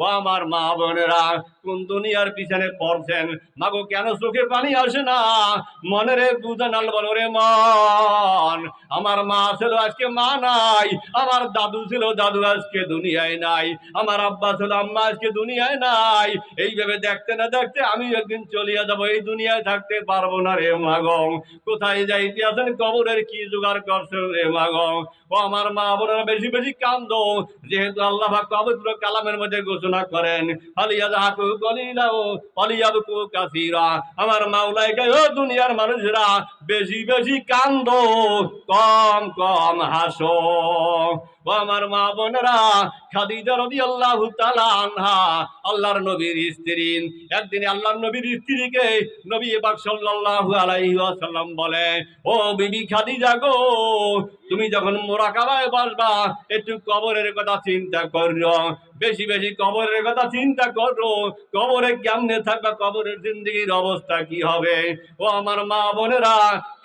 ও আমার মা বোনেরা, কোন দুনিয়ার পিছনে পড়ছেন? মাগো, কেন চোখে পানি আসে না? বুঝানাল রে মন। আমার মা ছিল, আজকে মা নাই। আমার দাদু ছিল, দাদু আজকে দুনিয়ায় নাই। আমার আব্বা ছিল, আম্মা আজকে দুনিয়ায় নাই। এইভাবে দেখতে না দেখতে আমি একদিন চলিয়া যাব, এই দুনিয়ায় থাকতে পারব না রে মাগং। কোথায় যাইতে আছেন কবরের কি জোগাড় করছেন রে মাগং? ও আমার মা বোনেরা বেশি বেশি কান্দ। যেহেতু আল্লাহ পাক পবিত্র কালামের মধ্যে ঘোষণা করেন আমার মাওলাইকে দুনিয়ার মানুষরা বেশি বেশি কান্দ কম কম হাসো। ও আমার মা বোনেরা খাদিজা রাদিয়াল্লাহু তাআলা আনহা, আল্লাহর নবীর স্ত্রী। একদিন আল্লাহর নবীর স্ত্রীকে নবী পাক সাল্লাল্লাহু আলাইহি ওয়াসাল্লাম বলে, ও বিবি খাদিজা গো, তুমি যখন মোরাকাবায় বসবা, একটু কবরের কথা চিন্তা করো। বেশি বেশি কবরের কথা চিন্তা করো। কবরে কেমনে থাকবা, কবরের জিন্দগির অবস্থা কি হবে? ও আমার মা বোনেরা,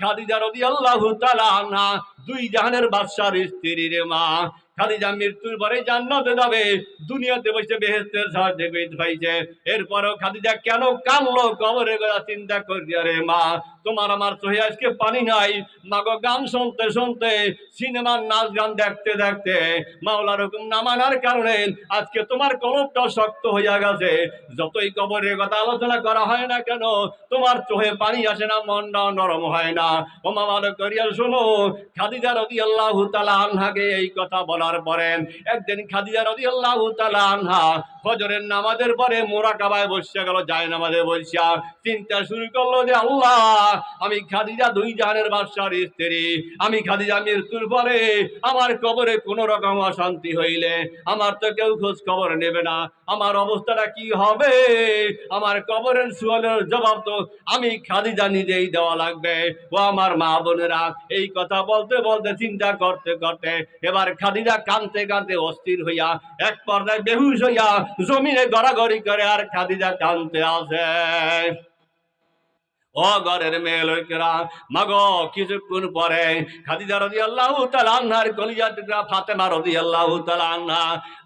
খাদিজা রাদিয়াল্লাহু তাআলা আনহা দুই জাহানের বাদশার স্ত্রী রে মা। খাদিজা মৃত্যুর পরে জান্নাতে যাবে, দুনিয়াতে বসে বেহেস্তের সাহায্য পাইছে এরপরও খাদিজা কেন কামলো কবরের কথা চিন্তা করি রে মা, তোমার আমার চোখে আজকে পানি নাই। মাগো গান শুনতে শুনতে, সিনেমার নাচ গান দেখতে দেখতে মাওলার হুকুম না মানার কারণে আজকে তোমার কলবটা শক্ত হইয়া গেছে। যতই কবরের কথা আলোচনা করা হয় না কেন, তোমার চোখে পানি আসে না মনটা নরম হয় না। ও মামার করিয়া শোনো, খাদিজা রদি আল্লাহ তালা আনহাকে এই কথা বলার পরে একদিন খাদিজা রদি আল্লাহ তালা আনহা ফজরের নামাজের পরে মোরা কাবায় বসে গেল, যায় নামাজে বসিয়া চিন্তা শুরু করল যে আল্লাহ, আমি খাদিজা দুই জাহানের বাদশার স্ত্রী, আমি খাদিজা মৃত্যুর পরে আমার কবরে কোনো রকম অশান্তি হইলে, আমার তো কেউ খোঁজ খবর নেবে না, আমার অবস্থাটা কি হবে? আমার কবরের সুয়ালের জবাব তো আমি খাদিজা নিজেই দেওয়া লাগবে। ও আমার মা বোনেরা, এই কথা বলতে বলতে চিন্তা করতে করতে এবার খাদিজা কানতে কানতে অস্থির হইয়া, এক পর্দায় বেহুশ হইয়া জমিনে গড়াগড়ি করে আর খাদিজা কানতে আসে। ও ঘরের মেয়ে লোকেরা মাগো কিছুক্ষণ পরে খাদিজা রদি আল্লাহ তালান্নার কলিজা টুকরা ফাতেমা রদি আল্লাহ তালান্না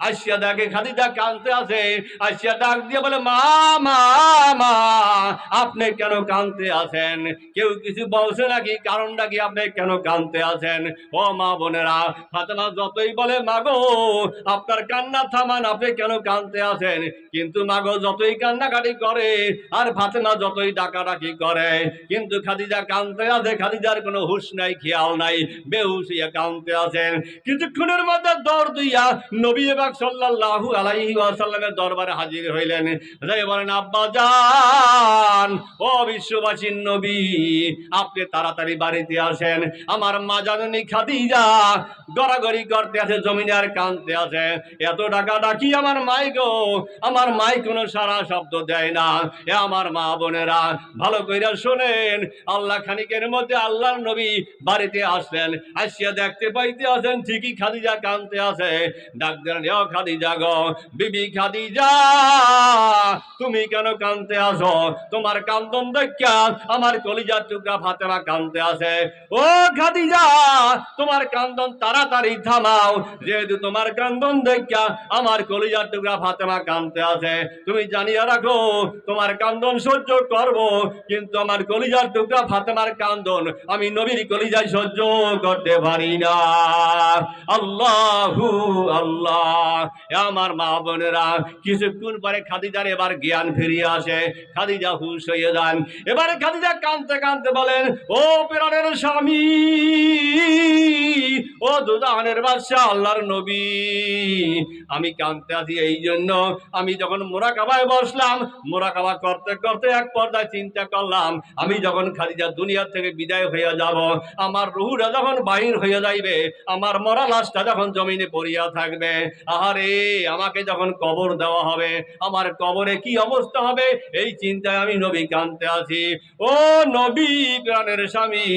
আসিয়া দেখে খাদিজা কানতে আছে আসিয়া ডাক দিয়ে বলে, মা মা মা, আপনি কেন কানতে আছেন কেউ কিছু বলছে নাকি? কারণটা কি আপনি কেন কানতে আছেন ও মা বোনেরা, ফাতেমা যতই বলে, মাগো, আপনার কান্না থামান, আপনি কেন কানতে আছেন কিন্তু মাগো যতই কান্নাকাটি করে, আর ফাতেমা যতই ডাকাডাকি করে কিন্তু খাদিজা কানতে আছে, খাদিজার কোনো হুশ নাই, খেয়াল নাই, বেহুশ হইয়া কানতে আছেন কিছুক্ষণের মধ্যে দর দিয়া নবী এবার সাল্লাল্লাহু আলাইহি ওয়াসাল্লামের দরবারে হাজির হইলেন। যাই বলেন, আব্বা জান, ও বিশ্ববাসীর নবী, আপনি তাড়াতাড়ি বাড়িতে আসেন। আমার মা জাননী খাদিজা গড়াগড়ি করতে আছে, জমিনে আর কানতে আছে। এত টাকা ডাকি আমার মাই গো, আমার মাই কোনো সারা শব্দ দেয় না। এ আমার মা বোনেরা, ভালো কইরা শোনেন, আল্লাহ খানিকের মধ্যে আল্লাহর নবী বাড়িতে আসলেন। আসিয়া দেখতে পাইতে আছেন ঠিকই খাদিজা কানতে আছে ডাক্তার খাদিজা গো, বিবি খাদিজা, তুমি কেন কানতে আসো? তোমার কান্দন দেখা আমার কলিজার টুকরা ফাতেমা কানতে আছে ও খাদিজা, তোমার কান্দন তাড়াতাড়ি থামাও। যেহেতু তোমার কান্দন দেখা আমার কলিজার টুকরা ফাতেমা কানতে আছে তুমি জানিয়ে রাখো, তোমার কান্দন সহ্য করব, কিন্তু আমার কলিজার টুকরা ফাতেমার কান্দন আমি নবীর কলিজায় সহ্য করতে পারি না। আল্লাহু আল্লাহ। আমার মা বোনেরা, কিছুক্ষণ পরে খাদিজার এবার জ্ঞান ফিরিয়ে আসে। খাদিজা হুশ হয়ে যান। এবারে খাদিজা কানতে কানতে বলেন, ও প্রাণের স্বামী, ও দুদানের বাদশাহ, আল্লাহর নবী। আমি কানতে আছি এই জন্য। আমি যখন মোরাকাবায় বসলাম, মোরাকাবা করতে করতে এক পর্দায় চিন্তা করলাম আমি যখন খাদিজা দুনিয়া থেকে বিদায় হইয়া যাব, আমার রুহুটা যখন বাহির হইয়া যাইবে, আমার মরা লাশটা যখন জমিনে পড়িয়া থাকবে, আহারে, আমাকে যখন কবর দেওয়া হবে, আমার কবরে কি অবস্থা হবে? এই চিন্তায় আমি নবী কানতে আছি। ও নবী প্রাণের স্বামী,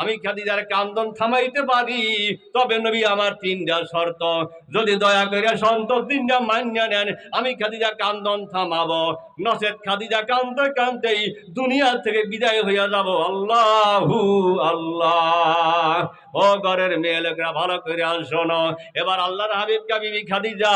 আমি খাদিজার কান্দন থামাইতে পারি, তবে নবী আমার তিনটা শর্ত। যদি দয়া করে সন্তোষ তিনটা মান্য নেন, আমি খাদিজা কান্দন থামাবো। নসেদ খাদিজা কান্দতে কান্দতেই দুনিয়া দুনিয়ার থেকে বিদায় হইয়া যাব। আল্লাহু আল্লাহ। ও ঘরের মেয়ে লোকরা, ভালো করে শোনো। এবার আল্লাহর হাবিবকা বিবি খাদিজা,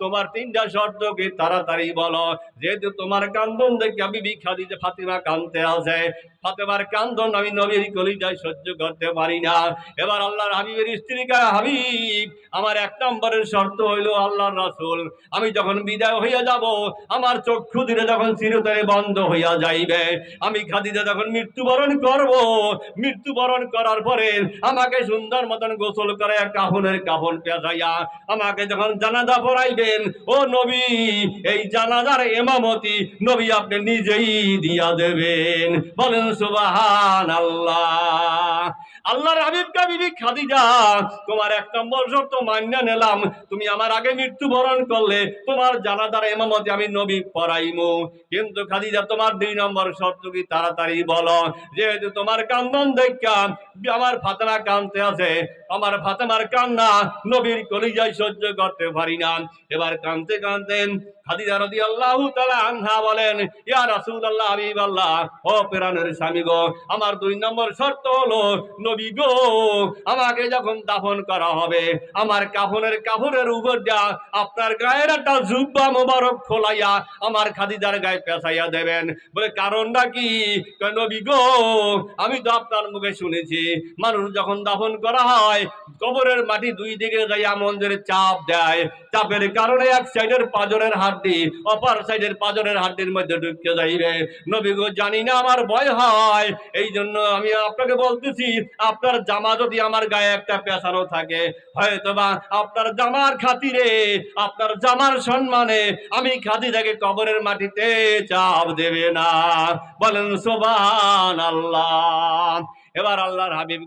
তোমার তিনটা শর্ত কি? তাড়াতাড়ি বলো। যেহেতু তোমার কান্দন দেখে বিবি যে ফাতিমা কানতে আছে ফাতেমার কান্দন আমি নবীর কলিজায় সহ্য করতে পারি না। এবার আল্লাহর হাবিবের স্ত্রী হাবিব, আমার এক নম্বরের শর্ত হইল আল্লাহর রাসূল। আমি যখন বিদায় হইয়া যাব, আমার চক্ষু দিলে যখন চিরতরে বন্ধ হইয়া যাইবে। আমি খাদিজা যখন মৃত্যুবরণ করব, মৃত্যুবরণ করার পরে আমাকে সুন্দর মতন গোসল করে কাফনের কাফন পেঁচাইয়া আমাকে যখন জানাজা পড়াইবেন, ও নবী, এই জানাজার এমামতি নবী আপনি নিজেই দিয়া দেবেন। বলেন আল্লাহ আল্লাহর বিবি খাদিজা, তোমার এক নম্বর শর্ত মান্য নিলাম। তুমি আমার আগে মৃত্যুবরণ করলে, তোমার এমামতি আমি নবী পড়াইমু। কিন্তু খাদিজা, তোমার দুই নম্বর শর্ত কি? তাড়াতাড়ি বলো। যেহেতু তোমার কান্দন দেখা, আমার ফাতেমা কানতে আছে। আমার ফাতেমার কান্না নবীর কলিজায় সহ্য করতে পারি না। এবার কানতে কানতেন খাদিজা রদি আল্লাহ আনহা বলেন, ইয়া রাসূল আল্লাহ ও প্রাণের স্বামী গো, আমার দুই নম্বর শর্ত হলো, নবী গো, আমাকে যখন দাফন করা হবে, আমার কাফনের কাপড়ের উপর যা আপনার গায়ের একটা জুব্বা মোবারক খোলাইয়া আমার খাদিজার গায়ে পেঁচাইয়া দেবেন। বলে, কারণটা কি? নবী গো, আমি তো আপনার মুখে শুনেছি, মানুষ যখন দাফন করা হয়, কবরের মাটি দুই দিকে যাইয়া মন্দিরে চাপ দেয়। চাপের কারণে এক সাইডের পাজরের হাড্ডি, অপার সাইডের পাজরের হাড্ডির মধ্যে ঢুকে যাইবে। নবী গো, জানি না, আমার ভয় হয়। এই জন্য আমি আপনাকে বলতেছি, আপনার জামা যদি আমার গায়ে একটা পেঁচানো থাকে হয়তো বা আপনার জামার খাতিরে, আপনার জামার সম্মানে আমি খাদিজাকে কবরের মাটিতে চাপ দেবে না। বলেন সোবান আল্লাহ এবার আল্লাহর হাবিব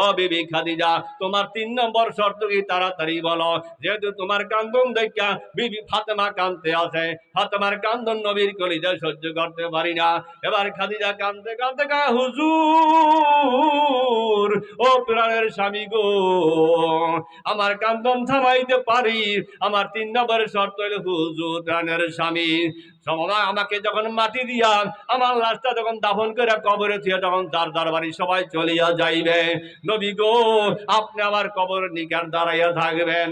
ও বিবি খাদিজা তোমার তিন নম্বর শর্ত কি তাড়াতাড়ি বলো। যেহেতু তোমার কান্দন দেখা বিবি ফাতেমা কান্দতে আছে ফাতেমার কান্দন নবীর কলিজা সহ্য করতে পারি না। এবার খাদিজা কান্দতে কান্দতে কয়, হুজুর ও প্রাণের স্বামী গো আমার কান্দন থামাইতে পারি। আমার তিন নম্বর শর্ত হইল হুজুর প্রাণের স্বামী। আমাকে যখন মাটি দিয়া আমার লাশটা যখন দাফন করে কবরে থিয়া তখন যার দার বাড়ি সবাই চলিয়া যাইবে। নবী গো, আপনি আমার কবর নিকার দাঁড়াইয়া থাকবেন।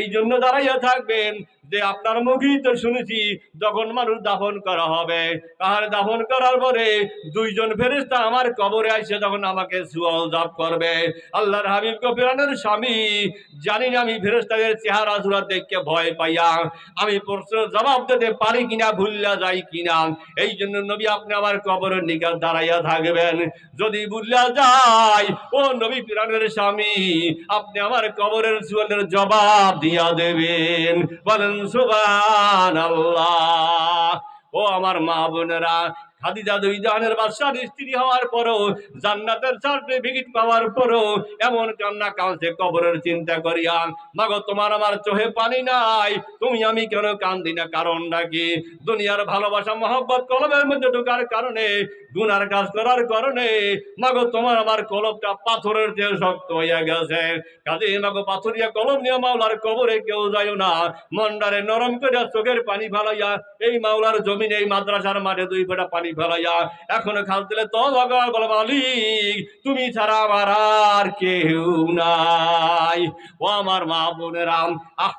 এই জন্য দাঁড়াইয়া থাকবেন। যে আপনার মুখেই তো শুনেছি, যখন মানুষ দাফন করা হবে। তাহার দাফন করার পরে দুইজন ফেরেস্তা আমার কবরে আসে যখন আমাকে সুয়াল জাপ করবে। আল্লাহর হাবিব কপিরানের স্বামী, জানি না আমি ফেরেস্তাদের চেহারা সুরা দেখকে ভয় পাইয়া, আমি প্রশ্ন জবাব দিতে পারি কিনা ভুল্লা যাই কিনা। এই জন্য নবী আপনি আমার কবরের নিকাল দাঁড়াইয়া থাকবেন। যদি ভুল্লা যাই, ও নবী পিরানের স্বামী, আপনি আমার কবরের সুয়ালের জবাব দিয়া দেবেন। বলেন ও আমার মা বোনেরা, খাদিজা দুই জাহানের বাদশার স্ত্রী হওয়ার পরও, জান্নাতের সার্টিফিকেট পাওয়ার পরও এমন কান্না কাঁদছে, কবরের চিন্তা করিয়া, মাগো, তোমার আমার চোখে পানি নাই, তুমি আমি কেন কান্দি না? কারণটা কি? দুনিয়ার ভালোবাসা, মহব্বত কলমের মধ্যে ঢোকার কারণে গুনার কাজ করার কারণে মাগো তোমার আমার কলমটা পাথরের চেয়ে শক্ত হইয়া গেছে। কাজে মাগো পাথরিয়া কলম নিয়ে মাওলার কবরে কেউ যায় না। মন্ডারে নরম করে চোখের পানি ফেলাইয়া এই মাওলার জমিনে, এই মাদ্রাসার মাঠে দুই ফোঁটা পানি ফেলাইয়া এখনও খাল দিলে তো ভগবান বলে, মালিক, তুমি ছাড়া আমার আর কেউ নাই। ও আমার মা বোনেরাম আহ